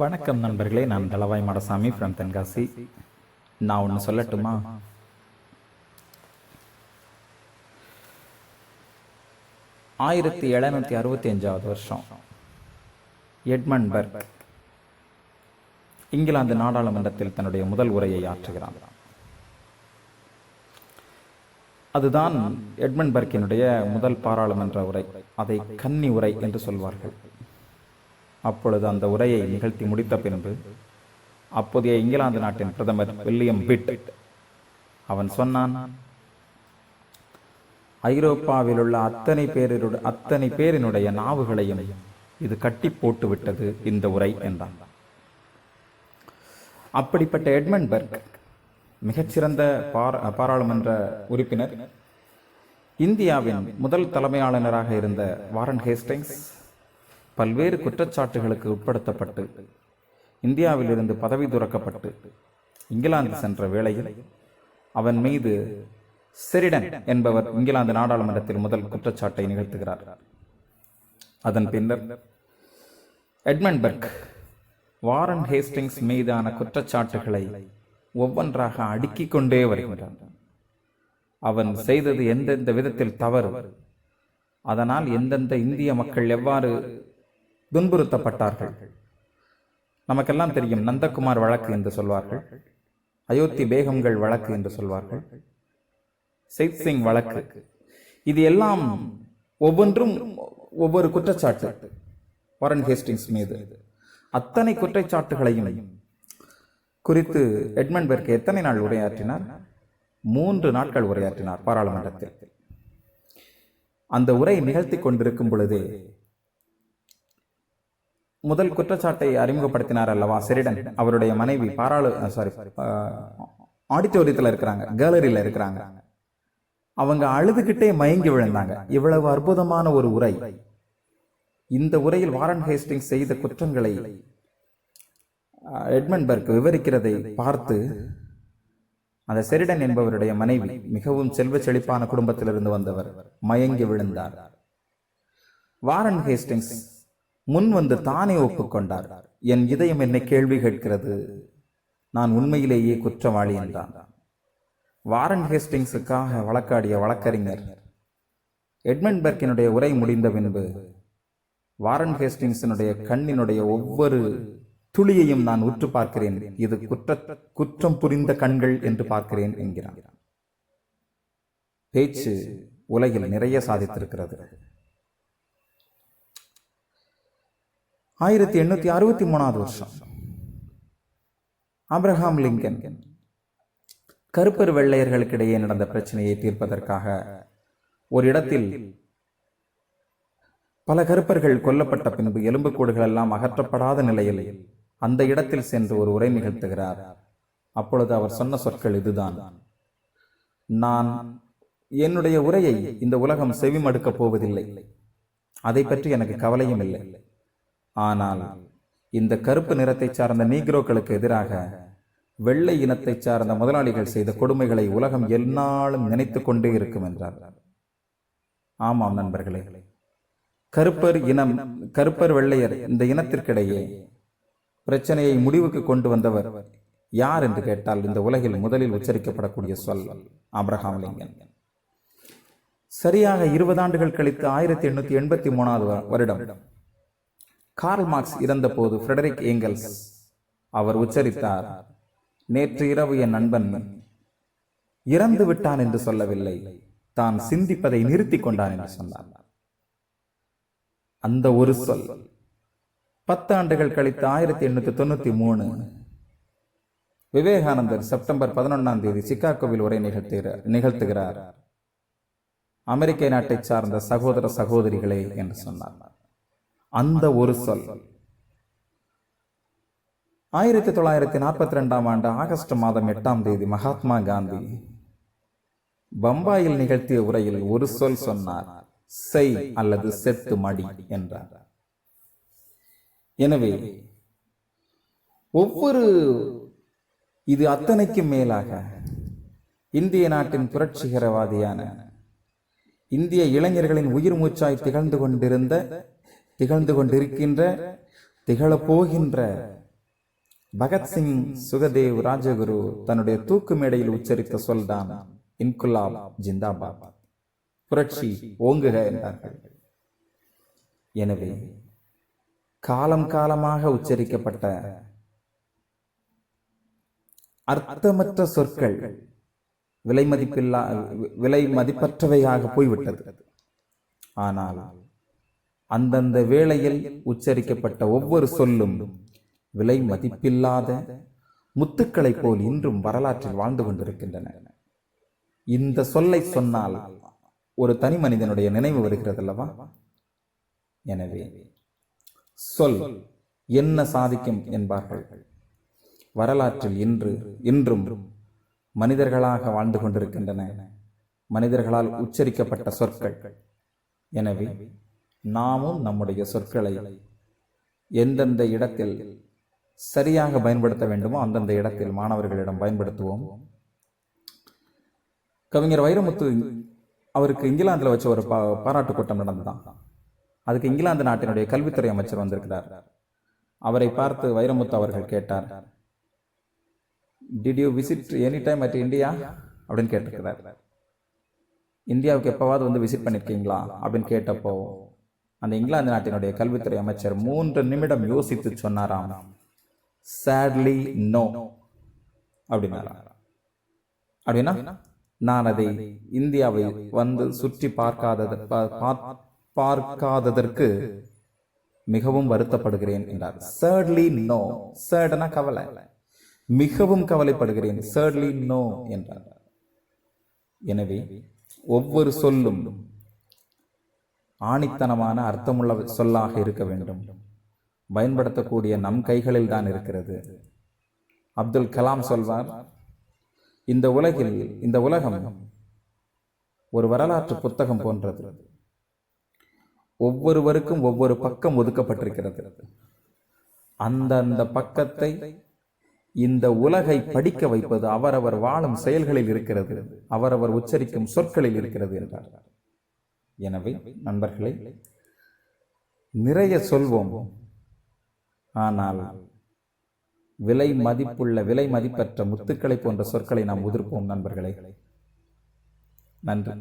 வணக்கம் நண்பர்களே நான் தளவாய் மாடசாமி ஃப்ரம் தென்காசி. நான் ஒன்று சொல்லட்டுமா? ஆயிரத்தி எழுநூற்றி அறுபத்தி அஞ்சாவது வருஷம். எட்மன்பர்க். இங்கிலாந்து நாடாளுமன்றத்தில் தன்னுடைய முதல் உரையை ஆற்றுகிறான். அதுதான் எட்மன்பர்க்கினுடைய முதல் பாராளுமன்ற உரை. அதை கன்னி உரை என்று சொல்வார்கள். அப்பொழுது அந்த உரையை நிகழ்த்தி முடித்த பின்பு அப்போதைய இங்கிலாந்து நாட்டின் பிரதமர் வில்லியம் பிட் அவன் சொன்னான் ஐரோப்பாவில் உள்ள அத்தனை பேரினுடைய அத்தனை பேரினுடைய நாவுகளையும் இது கட்டி போட்டு விட்டது இந்த உரை என்றான். அப்படிப்பட்ட எட்மன்பர்க் மிகச்சிறந்த பார- பாராளுமன்ற உறுப்பினர் இந்தியாவின் முதல் தலைமையாளராக இருந்த வாரன் ஹேஸ்டிங்ஸ் பல்வேறு குற்றச்சாட்டுகளுக்கு உட்படுத்தப்பட்டு இந்தியாவிலிருந்து பதவி துறக்கப்பட்டு இங்கிலாந்து சென்ற வேளையில் அவன் மீது செரிடன் என்பவர் இங்கிலாந்து நாடாளுமன்றத்தில் முதல் குற்றச்சாட்டை நிகழ்த்துகிறார். அதன் பின்னர் எட்மன்பர்க் வாரன் ஹேஸ்டிங்ஸ் மீதான குற்றச்சாட்டுகளை ஒவ்வொன்றாக அடுக்கிக் கொண்டே வருகிறான் அவன் செய்தது எந்தெந்த விதத்தில் தவறு அதனால் எந்தெந்த இந்திய மக்கள் எவ்வாறு துன்புறுத்தப்பட்டார்கள். நமக்கெல்லாம் தெரியும் நந்தகுமார் வழக்கு என்று சொல்வார்கள். அயோத்தி பேகம்கள் வழக்கு என்று சொல்வார்கள். செய்த் சிங் வழக்கு. இது எல்லாம் ஒவ்வொன்றும் ஒவ்வொரு குற்றச்சாட்டு. வாரன் ஹேஸ்டிங்ஸ் மீது. அத்தனை குற்றச்சாட்டுகளையும் குறித்து எட்மன்பர்க் எத்தனை நாள் உரையாற்றினார்? மூன்று நாட்கள் உரையாற்றினார் பாராளுமன்றத்தில். அந்த உரை நிகழ்த்தி கொண்டிருக்கும் பொழுதே முதல் குற்றச்சாட்டை அறிமுகப்படுத்தினார் அல்லவா? செரிடன் அவருடைய மனைவி பாராளு சாரி ஆடிட்டோரியத்தில் இருக்கிறாங்க கேலரியில் இருக்கிறாங்க. அவங்க அழுதுகிட்டே மயங்கி விழுந்தாங்க. இவ்வளவு அற்புதமான ஒரு உரை. இந்த உரையில் வாரன் ஹேஸ்டிங் செய்த குற்றங்களை எட்மன்பர்க் விவரிக்கிறதை பார்த்து அந்த செரிடன் என்பவருடைய மனைவி மிகவும் செல்வ செழிப்பான குடும்பத்திலிருந்து வந்தவர் மயங்கி விழுந்தார். வாரன் ஹேஸ்டிங்ஸ் முன் வந்து தானே ஒப்புக்கொண்டார். என் இதயம் என்னை கேள்வி கேட்கிறது. நான் உண்மையிலேயே குற்றவாளி என்றான். வாரன் ஹேஸ்டிங்ஸுக்காக வழக்காடிய வழக்கறிஞர் எட்மன்பர்க்கினுடைய உரை முடிந்த பின்பு வாரன் ஹேஸ்டிங்ஸினுடைய கண்ணினுடைய ஒவ்வொரு துளியையும் நான் உற்று பார்க்கிறேன். இது குற்ற குற்றம் புரிந்த கண்கள் என்று பார்க்கிறேன் என்கிறான். பேச்சு உலகில் நிறைய சாதித்திருக்கிறது. ஆயிரத்தி எண்ணூற்றி அறுபத்தி மூணாவது வருஷம் ஆப்ரஹாம் லிங்கன் கருப்பர் வெள்ளையர்களுக்கிடையே நடந்த பிரச்சனையை தீர்ப்பதற்காக ஒரு இடத்தில் பல கருப்பர்கள் கொல்லப்பட்ட பின்பு எலும்புக்கூடுகள் எல்லாம் அகற்றப்படாத நிலையில் அந்த இடத்தில் சென்று ஒரு உரை நிகழ்த்துகிறார் அப்பொழுது அவர் சொன்ன சொற்கள் இதுதான் நான் என்னுடைய உரையை இந்த உலகம் செவிமடுக்கப் போவதில்லை அதை பற்றி எனக்கு கவலையும் இல்லை ஆனால் இந்த கருப்பு நிறத்தை சார்ந்த நீக்ரோக்களுக்கு எதிராக வெள்ளை இனத்தை சார்ந்த முதலாளிகள் செய்த கொடுமைகளை உலகம் எல்லாலும் நினைத்து கொண்டே இருக்கும் என்றார். ஆமாம் நண்பர்களே கருப்பர் இனம் கருப்பர் வெள்ளையர் இந்த இனத்திற்கிடையே பிரச்சனையை முடிவுக்கு கொண்டு வந்தவர் யார் என்று கேட்டால் இந்த உலகில் முதலில் உச்சரிக்கப்படக்கூடிய சொல் அப்ரஹாம் லிங்கன். சரியாக இருபது ஆண்டுகள் கழித்து ஆயிரத்தி எண்ணூத்தி எண்பத்தி மூணாவது வ- வருடம் கார்ல் மார்க்ஸ் இறந்தபோது ஃப்ரெடரிக் ஏங்கல்ஸ் அவர் உச்சரித்தார் நேற்று இரவு என் நண்பன் இறந்து விட்டான் என்று சொல்லவில்லை. தான் சிந்திப்பதை நிறுத்திக் கொண்டான் என்று சொன்னார். அந்த ஒரு சொல் பத்து ஆண்டுகள் கழித்து ஆயிரத்தி எண்ணூத்தி தொண்ணூத்தி மூணு விவேகானந்தர் செப்டம்பர் பதினொன்றாம் தேதி சிக்காகோவில் உரை நிகழ்த்துகிறார் நிகழ்த்துகிறார். அமெரிக்க நாட்டை சார்ந்த சகோதர சகோதரிகளே என்று சொன்னார். அந்த ஒரு சொல். ஆயிரத்தி தொள்ளாயிரத்தி நாற்பத்தி ரெண்டாம் ஆண்டு ஆகஸ்ட் மாதம் எட்டாம் தேதி மகாத்மா காந்தி பம்பாயில் நிகழ்த்திய உரையில் ஒரு சொல் சொன்னார். செய் அல்லது செத்து மடி என்றார். எனவே ஒவ்வொரு இது அத்தனைக்கும் மேலாக இந்திய நாட்டின் புரட்சிகரவாதியான இந்திய இளைஞர்களின் உயிர் மூச்சாய் திகழ்ந்து கொண்டிருந்த திகழ்ந்து கொண்டிருக்கின்ற திகழப்போகின்ற பகத்சிங் சுகதேவ் ராஜகுரு தன்னுடைய தூக்கு மேடையில் உச்சரித்த சொல்தான் இன்குலாப் ஜிந்தாபாத். புரட்சி ஓங்குக என்றார்கள். எனவே காலம் காலமாக உச்சரிக்கப்பட்ட அர்த்தமற்ற சொற்கள் விலை மதிப்பில்லா விலை மதிப்பற்றவையாக போய்விட்டது. ஆனால் அந்தந்த வேளையில் உச்சரிக்கப்பட்ட ஒவ்வொரு சொல்லும் விலை மதிப்பில்லாத முத்துக்களைப் போல் இன்றும் வரலாற்றில் வாழ்ந்து கொண்டிருக்கின்றன. இந்த சொல்லை சொன்னால் ஒரு தனி மனிதனுடைய நினைவு வருகிறது அல்லவா எனவே சொல் என்ன சாதிக்கும் என்பார்கள். வரலாற்றில் இன்று இன்றும் மனிதர்களாக வாழ்ந்து கொண்டிருக்கின்றன. மனிதர்களால் உச்சரிக்கப்பட்ட சொற்கள். எனவே நாமும் நம்முடைய சொற்களை எந்தெந்த இடத்தில் சரியாக பயன்படுத்த வேண்டுமோ அந்தந்த இடத்தில் மாணவர்களிடம் பயன்படுத்துவோம். கவிஞர் வைரமுத்து அவருக்கு இங்கிலாந்தில் வச்ச ஒரு பா- பாராட்டு கூட்டம் நடந்ததான் அதுக்கு இங்கிலாந்து நாட்டினுடைய கல்வித்துறை அமைச்சர் வந்திருக்கிறார். அவரை பார்த்து வைரமுத்து அவர்கள் கேட்டார் did you visit any time at India அப்படின்னு கேட்டிருக்கிறார். இந்தியாவுக்கு எப்போவாது வந்து விசிட் பண்ணியிருக்கீங்களா அப்படின்னு கேட்டப்போ அந்த இங்கிலாந்து நாட்டினுடைய கல்வித்துறை அமைச்சர் மூன்று நிமிடம் யோசித்து சொன்னாராம். சேட்லி நோ அப்படின்னாராம். அப்படின்னா நான் அதை இந்தியாவை வந்து சுற்றி பார்க்காதது பா- பா- பார்க்காததற்கு மிகவும் வருத்தப்படுகிறேன் என்றார். சேட்லி நோ சேடனா கவலை. மிகவும் கவலைப்படுகிறேன் சேட்லி நோ என்றார். எனவே ஒவ்வொரு சொல்லும் ஆணித்தனமான அர்த்தமுள்ள சொல்லாக இருக்க வேண்டும். பயன்படுத்தக்கூடிய நம் கைகளில் தான் இருக்கிறது. அப்துல் கலாம் சொல்வார் இந்த உலகில் இந்த உலகம் ஒரு வரலாற்று புத்தகம் போன்றது. ஒவ்வொருவருக்கும் ஒவ்வொரு பக்கம் ஒதுக்கப்பட்டிருக்கிறது. அந்தந்த பக்கத்தை இந்த உலகை படிக்க வைப்பது அவரவர் வாழும் செயல்களில் இருக்கிறது. அவரவர் உச்சரிக்கும் சொற்களில் இருக்கிறது என்றார். எனவே நண்பர்களே நிறைய சொல்வோம். ஆனால் விலை மதிப்புள்ள விலை மதிப்பற்ற முத்துக்களை போன்ற சொற்களை நாம் உதிர்ப்போம் நண்பர்களே. நன்றி.